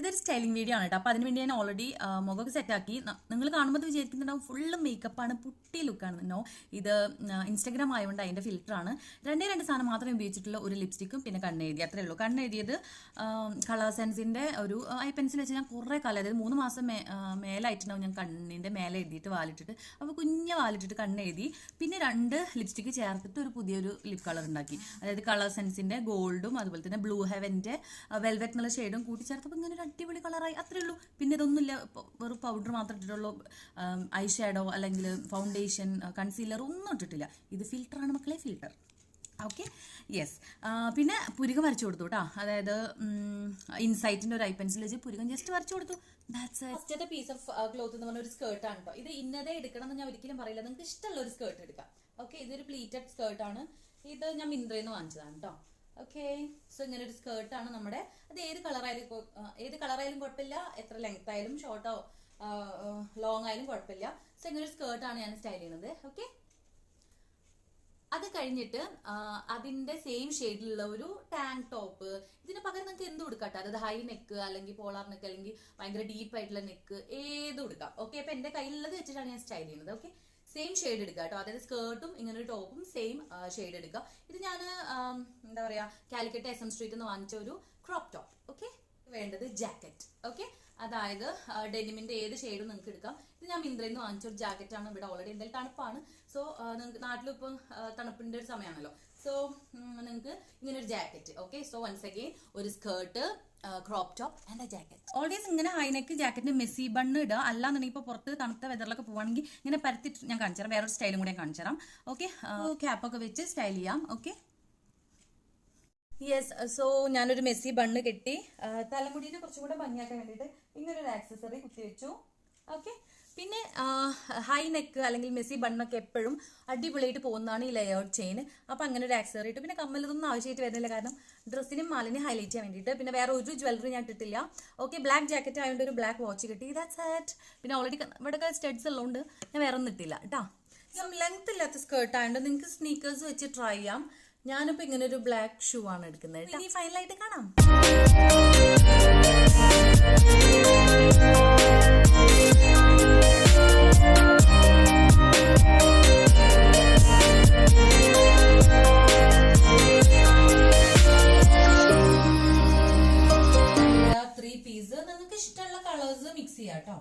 ഇതൊരു styling video ആണ് കേട്ടോ. അപ്പോൾ അതിന് വേണ്ടി ഞാൻ ഓൾറെഡി മുഖമൊക്കെ സെറ്റാക്കി നിങ്ങൾ കാണുമ്പോൾ വിചാരിക്കുന്നുണ്ടാവും ഫുള്ള് മേക്കപ്പാണ് പുട്ടി ലുക്കാണ് നോ ഇത് ഇൻസ്റ്റാഗ്രാം ആയതുകൊണ്ട് അതിന്റെ ഫിൽറ്ററാണ് രണ്ടേ രണ്ട് സാധനം മാത്രമേ ഉപയോഗിച്ചിട്ടുള്ള. ഒരു ലിപ്സ്റ്റിക്കും പിന്നെ കണ്ണെഴുതി അത്രേ ഉള്ളൂ. കണ്ണെഴുതിയത് കളർ സെൻസിന്റെ ഒരു ഐ പെൻസിൽ വെച്ച് ഞാൻ കുറേ കാലം അതായത് മൂന്ന് മാസം മേലായിട്ടുണ്ടാവും ഞാൻ കണ്ണിന്റെ മേലെ എഴുതിയിട്ട് വാലിട്ടിട്ട്. അപ്പോൾ കുഞ്ഞ വാലിട്ടിട്ട് കണ്ണെഴുതി പിന്നെ രണ്ട് ലിപ്സ്റ്റിക്ക് ചേർത്തിട്ട് ഒരു പുതിയൊരു ലിപ് കളർ ഉണ്ടാക്കി. അതായത് കളർ സെൻസിന്റെ ഗോൾഡും അതുപോലെ തന്നെ ബ്ലൂ ഹെവന്റെ വെൽവെറ്റ് എന്നുള്ള ഷെയ്ഡും കൂട്ടി ചേർത്തപ്പോൾ ഇങ്ങനെ ഒരു അടിപൊളി കളറായി. അത്രേ ഉള്ളൂ. പിന്നെ ഇതൊന്നുമില്ല. വെറും പൗഡർ മാത്രം ഇട്ടിട്ടുള്ളൂ. ഐ ഷാഡോ അല്ലെങ്കിൽ ഫൗണ്ടേഷൻ കൺസീലർ ഒന്നും ഇട്ടിട്ടില്ല. ഇത് ഫിൽറ്ററാണ് മക്കളെ ഫിൽറ്റർ ഓക്കെ യെസ് പിന്നെ പുരുകം വരച്ചു കൊടുത്തു കേട്ടോ അതായത് ഇൻസൈറ്റിന്റെ ഒരു ഐ പെൻസിൽ വെച്ച് പുരുകം ജസ്റ്റ് വരച്ചു കൊടുത്തു. ദാറ്റ്സ് ഫസ്റ്റത്തെ പീസ് ഓഫ് ക്ലോത്ത് എന്ന് പറഞ്ഞ ഒരു സ്കേർട്ടാണ് കേട്ടോ ഇത് ഇന്നതേ എടുക്കണം എന്ന് ഞാൻ ഒരിക്കലും പറയില്ല. നിങ്ങൾക്ക് ഇഷ്ടമുള്ള ഒരു സ്കേർട്ട് എടുക്കാം. ഓക്കെ ഇതൊരു പ്ലീറ്റഡ് സ്കേർട്ടാണ് ഇത് ഞാൻ മിന്ത്രയിൽ നിന്ന് വാങ്ങിച്ചതാണ് കേട്ടോ ഓക്കെ സോ ഇങ്ങനെ ഒരു സ്കേർട്ടാണ് നമ്മുടെ. അത് ഏത് കളറായാലും ഏത് കളറായാലും കുഴപ്പമില്ല. എത്ര ലെങ്ത് ആയാലും ഷോർട്ടോ ലോങ് ആയാലും കുഴപ്പമില്ല. സോ ഇങ്ങനെ ഒരു സ്കേർട്ടാണ് ഞാൻ സ്റ്റൈൽ ചെയ്യുന്നത്. ഓക്കെ അത് കഴിഞ്ഞിട്ട് അതിന്റെ സെയിം ഷെയ്ഡിലുള്ള ഒരു ടാങ്ക് ടോപ്പ് ഇതിന് പകരം നിങ്ങൾക്ക് എന്ത് കൊടുക്കാം. അതായത് ഹൈ നെക്ക് അല്ലെങ്കിൽ പോളാർ നെക്ക് അല്ലെങ്കിൽ ഭയങ്കര ഡീപ്പ് ആയിട്ടുള്ള നെക്ക് ഏത് കൊടുക്കാം. ഓക്കെ അപ്പൊ എന്റെ കയ്യിലുള്ളത് വെച്ചിട്ടാണ് ഞാൻ സ്റ്റൈൽ ചെയ്യുന്നത്. ഓക്കെ സെയിം ഷെയ്ഡ് എടുക്കുക കേട്ടോ. അതായത് സ്കേർട്ടും ഇങ്ങനെ ഒരു ടോപ്പും സെയിം ഷെയ്ഡ് എടുക്കുക. ഇത് ഞാൻ എന്താ പറയുക കാലിക്കറ്റ് എസ് എം സ്ട്രീറ്റ് നിന്ന് വാങ്ങിച്ച ഒരു ക്രോപ്പ് ടോപ്പ് ഓക്കെ വേണ്ടത് ജാക്കറ്റ് ഓക്കെ അതായത് ഡെനിമിന്റെ ഏത് ഷെയ്ഡും നിങ്ങൾക്ക് എടുക്കാം. ഇത് ഞാൻ മിന്ത്രയിൽ നിന്ന് വാങ്ങിച്ച ഒരു ജാക്കറ്റ് ആണ് ഇവിടെ ഓൾറെഡി എന്തായാലും തണുപ്പാണ്. സോ നിങ്ങൾക്ക് നാട്ടിലിപ്പം തണുപ്പിന്റെ ഒരു സമയമാണല്ലോ സോ നിങ്ങൾക്ക് ഇങ്ങനെ ഒരു jacket okay so once again ഒരു skirt crop top and a jacket always ഇങ്ങനെ ഹൈനെക്ക് ജാക്കറ്റിന് മെസ്സി ബണ്ണ് ഇടുക. അല്ലാന്നുണ്ടെങ്കിൽ ഇപ്പോൾ പുറത്ത് തണുത്ത വെതറിലൊക്കെ പോവാണെങ്കിൽ ഇങ്ങനെ പരത്തിട്ട് ഞാൻ കാണിച്ചു തരാം വേറൊരു സ്റ്റൈലും കൂടെ ഞാൻ കാണിച്ചു തരാം ഓക്കെ ക്യാപ്പൊക്കെ വെച്ച് സ്റ്റൈൽ ചെയ്യാം. ഓക്കെ യെസ് സോ ഞാനൊരു മെസ്സി ബണ്ണ് കെട്ടി തലമുടിയിൽ കുറച്ചും കൂടെ ഭംഗിയാക്കാൻ വേണ്ടിയിട്ട് ഇങ്ങനെ ഒരു ആക്സസറി കുത്തി വെച്ചു. ഓക്കെ പിന്നെ ഹൈ നെക്ക് അല്ലെങ്കിൽ മെസ്സി ബണ്ണൊക്കെ എപ്പോഴും അടിപൊളിയായിട്ട് പോകുന്നതാണ് ഈ ലേഔട്ട് ചെയിൻ അപ്പം അങ്ങനെ ഒരു ആക്സസറി ഇട്ടു. പിന്നെ കമ്മലൊന്നും ആവശ്യമായിട്ട് വരുന്നില്ല. കാരണം ഡ്രസ്സിനും മാലിനെ ഹൈലൈറ്റ് ചെയ്യാൻ വേണ്ടിയിട്ട്. പിന്നെ വേറെ ഒരു ജ്വല്ലറി ഞാൻ ഇട്ടിട്ടില്ല. ഓക്കെ ബ്ലാക്ക് ജാക്കറ്റ് ആയതുകൊണ്ട് ഒരു ബ്ലാക്ക് വാച്ച് കിട്ടി. ദാറ്റ്സ് ആറ്റ് പിന്നെ ഓൾറെഡി ഇവിടെ സ്റ്റഡ്സ് ഉള്ളതുകൊണ്ട് ഞാൻ വേറെ ഒന്നും ഇട്ടില്ല കേട്ടോ ലെങ്ത് ഇല്ലാത്ത സ്കേർട്ട് ആയതുകൊണ്ട് നിങ്ങൾക്ക് സ്നീക്കേഴ്സ് വെച്ച് ട്രൈ ചെയ്യാം. ഞാനിപ്പോ ഇങ്ങനെ ഒരു ബ്ലാക്ക് ഷൂ ആണ് എടുക്കുന്നത്. ഇനി ഫൈനലായിട്ട് കാണാം. ത്രീ പീസ് നിങ്ങൾക്ക് ഇഷ്ടമുള്ള കളേഴ്സ് മിക്സ് ചെയ്യാം കേട്ടോ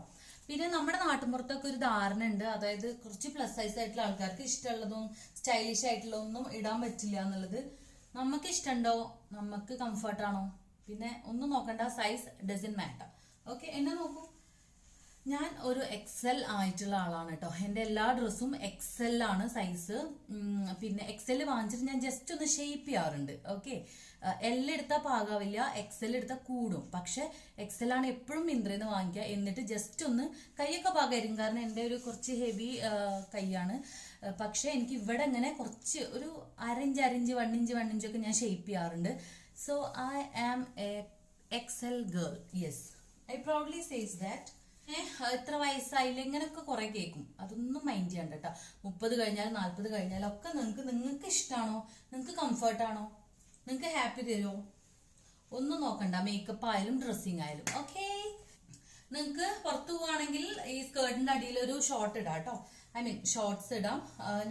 പിന്നെ നമ്മുടെ നാട്ടിൻപുറത്തൊക്കെ ഒരു ധാരണ ഉണ്ട് അതായത് കുറച്ച് പ്ലസ് സൈസ് ആയിട്ടുള്ള ആൾക്കാർക്ക് ഇഷ്ടമുള്ളതും സ്റ്റൈലിഷ് ആയിട്ടുള്ള ഒന്നും ഇടാൻ പറ്റില്ല എന്നുള്ളത്. നമുക്ക് ഇഷ്ടമുണ്ടോ? നമുക്ക് കംഫർട്ടാണോ പിന്നെ ഒന്നും നോക്കണ്ട സൈസ് ഡസൻ മാറ്റർ ഓക്കെ എന്നെ നോക്കൂ. ഞാൻ ഒരു എക്സൽ ആയിട്ടുള്ള ആളാണ് കേട്ടോ. എന്റെ എല്ലാ ഡ്രസ്സും എക്സൽ ആണ് സൈസ് പിന്നെ എക്സൽ വാങ്ങിച്ചിട്ട് ഞാൻ ജസ്റ്റ് ഒന്ന് ഷേപ്പ് ചെയ്യാറുണ്ട്. ഓക്കെ എൽ എടുത്താൽ പാകാവില്ല എക്സൽ എടുത്താൽ കൂടും. പക്ഷെ എക്സൽ ആണ് എപ്പോഴും മിന്ത്രയിൽ നിന്ന് വാങ്ങിക്കുക. എന്നിട്ട് ജസ്റ്റ് ഒന്ന് കൈയൊക്കെ പാകായിരിക്കും. കാരണം എന്റെ ഒരു കുറച്ച് ഹെവി കൈയാണ്. പക്ഷെ എനിക്ക് ഇവിടെ ഇങ്ങനെ കുറച്ച് ഒരു അരഞ്ച് അരഞ്ച് വണ്ണിഞ്ച് ഒക്കെ ഞാൻ ഷേപ്പ് ചെയ്യാറുണ്ട്. So I am a XL girl yes I proudly says that എത്ര വയസ്സായില്ല? ഇങ്ങനെയൊക്കെ കുറെ കേൾക്കും അതൊന്നും മൈൻഡ് ചെയ്യണ്ട കേട്ടോ. മുപ്പത് കഴിഞ്ഞാൽ നാൽപ്പത് കഴിഞ്ഞാലും ഒക്കെ നിങ്ങൾക്ക് നിങ്ങൾക്ക് ഇഷ്ടമാണോ നിങ്ങൾക്ക് കംഫർട്ടാണോ നിങ്ങൾക്ക് ഹാപ്പി തരുമോ ഒന്നും നോക്കണ്ട. മേക്കപ്പ് ആയാലും ഡ്രസ്സിങ് ആയാലും. ഓക്കെ നിങ്ങൾക്ക് പുറത്തു പോവാണെങ്കിൽ ഈ സ്കേർട്ടിന്റെ അടിയിൽ ഒരു ഷോർട്ട് ഇടാം കേട്ടോ. ഐ മീൻ ഷോർട്സ് ഇടാം.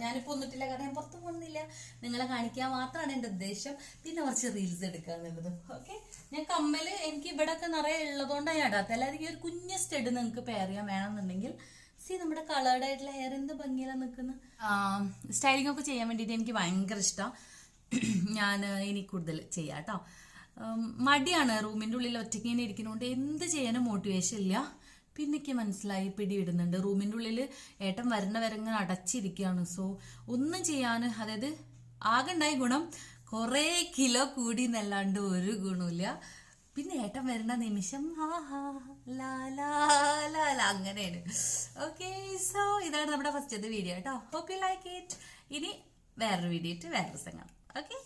ഞാനിപ്പോ ഒന്നിട്ടില്ല കാരണം ഞാൻ പുറത്തു പോകുന്നില്ല. നിങ്ങളെ കാണിക്കാൻ മാത്രമാണ് എന്റെ ഉദ്ദേശം. പിന്നെ കുറച്ച് റീൽസ് എടുക്കുക എന്നുള്ളത്. ഓക്കെ ഞാൻ കമ്മൽ എനിക്ക് ഇവിടെ ഒക്കെ നിറയെ ഉള്ളതുകൊണ്ടാണ് ഞാൻ ഇടാത്ത. അല്ലാതെ ഈ ഒരു കുഞ്ഞ് സ്റ്റെഡ് നിങ്ങൾക്ക് പെയർ ചെയ്യാൻ വേണമെന്നുണ്ടെങ്കിൽ സി നമ്മുടെ കളേർഡ് ആയിട്ടുള്ള ഹെയർ എന്ത് ഭംഗിയിലാണ് നിൽക്കുന്നത് സ്റ്റൈലിംഗ് ഒക്കെ ചെയ്യാൻ വേണ്ടിയിട്ട് എനിക്ക് ഭയങ്കര ഇഷ്ടം. ഞാൻ ഇനി കൂടുതൽ ചെയ്യാം കേട്ടോ. മടിയാണ് റൂമിന്റെ ഉള്ളിൽ ഒറ്റയ്ക്ക് ഇങ്ങനെ ഇരിക്കുന്നതുകൊണ്ട് എന്ത് ചെയ്യാനും മോട്ടിവേഷൻ ഇല്ല. പിന്നെ എനിക്ക് മനസ്സിലായി പിടിയിടുന്നുണ്ട് റൂമിന്റെ ഉള്ളിൽ ഏട്ടൻ വരുന്ന വരെ ഇങ്ങനെ അടച്ചിരിക്കുകയാണ്. സോ ഒന്നും ചെയ്യാൻ അതായത് ആകെ ഉണ്ടായ ഗുണം കുറേ കിലോ കൂടി എന്നല്ലാണ്ട് ഒരു ഗുണമില്ല പിന്നെ ഏട്ടൻ വരുന്ന നിമിഷം അങ്ങനെയാണ്. ഓക്കെ സോ ഇതാണ് നമ്മുടെ ഫസ്റ്റത്തെ വീഡിയോ കേട്ടോ ഹോപ്പ് യു ലൈക്ക് ഇറ്റ് ഇനി വേറൊരു വീഡിയോ ഇട്ട് വേറൊരു ദിവസം കാണാം. ഓക്കെ